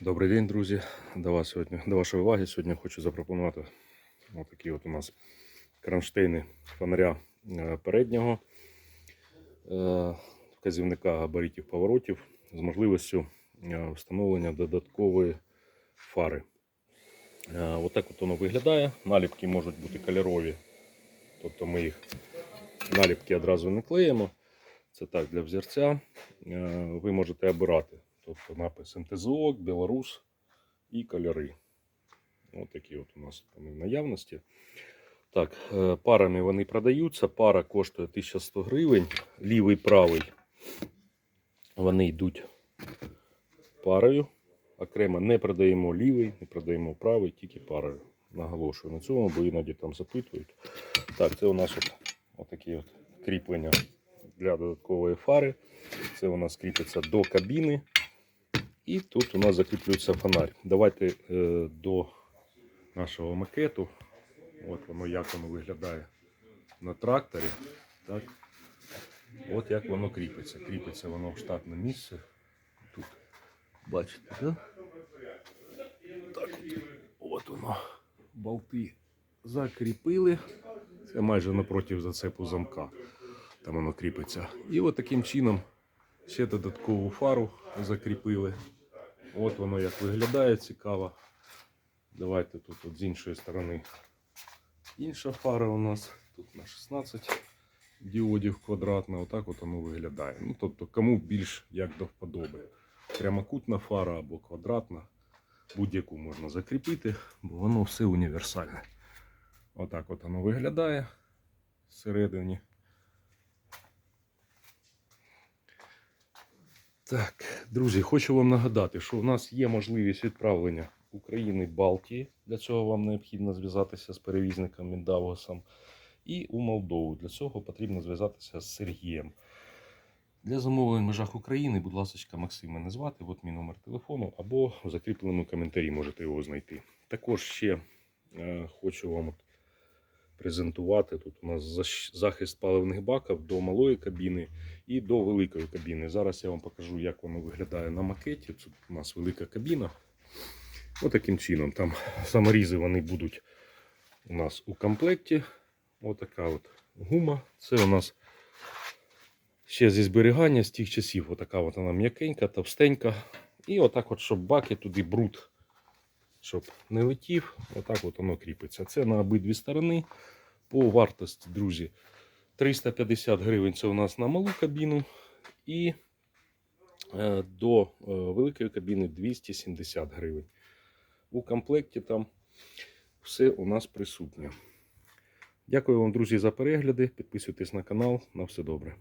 Добрий день, друзі. До вас сьогодні, до вашої уваги. Сьогодні хочу запропонувати такі от у нас кронштейни фонаря е, переднього е, вказівника габаритів поворотів з можливістю е, встановлення додаткової фари. Отак от воно виглядає. Наліпки можуть бути кольорові, тобто ми їх наліпки одразу не клеїмо. Це так для взірця. Ви можете обирати. Тобто напис МТЗОК, Білорус і кольори. Ось такі от у нас вони в наявності. Так, е, парами вони продаються. Пара коштує 1100 гривень. Лівий, правий. Вони йдуть парою. Окремо не продаємо лівий, не продаємо правий, тільки парою. Наголошую на цьому, бо іноді там запитують. Так, це у нас от, отакі от кріплення для додаткової фари. Це у нас кріпиться до кабіни. І тут у нас закріплюється фонарь. Давайте е, до нашого макету. От воно як воно виглядає на тракторі. Так. От як воно кріпиться. Кріпиться воно в штатне місце. Тут. Бачите, да? Так от. От воно. Болти закріпили. Це майже напроти зацепу замка. Там воно кріпиться. І от таким чином ще додаткову фару закріпили. От воно як виглядає цікаво. Давайте тут от з іншої сторони інша фара у нас. Тут на 16 діодів квадратна. Отак от воно виглядає. Ну, тобто, кому більш як до вподоби. Прямокутна фара або квадратна. Будь-яку можна закріпити, бо воно все універсальне. Отак от воно виглядає всередині. Так, друзі, хочу вам нагадати, що у нас є можливість відправлення України Балтії. Для цього вам необхідно зв'язатися з перевізником Міндавгосом. І у Молдову. Для цього потрібно зв'язатися з Сергієм. Для замовлень в межах України, будь ласка, Максим мене звати. От мій номер телефону, або в закріпленому коментарі можете його знайти. Також ще е, хочу вам презентувати. Тут у нас захист паливних баків до малої кабіни і до великої кабіни. Зараз я вам покажу, як воно виглядає на макеті. Тут у нас велика кабіна. Ось таким чином. Там саморізи вони будуть у нас у комплекті. Ось така от гума. Це у нас ще зі зберігання з тих часів. Отака от вона м'якенька, товстенька. І отак, от, щоб баки туди бруд, щоб не летів, отак от воно кріпиться. Це на обидві сторони. По вартості, друзі, 350 гривень це у нас на малу кабіну. І е, до е, великої кабіни 270 гривень. У комплекті там все у нас присутнє. Дякую вам, друзі, за перегляди. Підписуйтесь на канал. На все добре.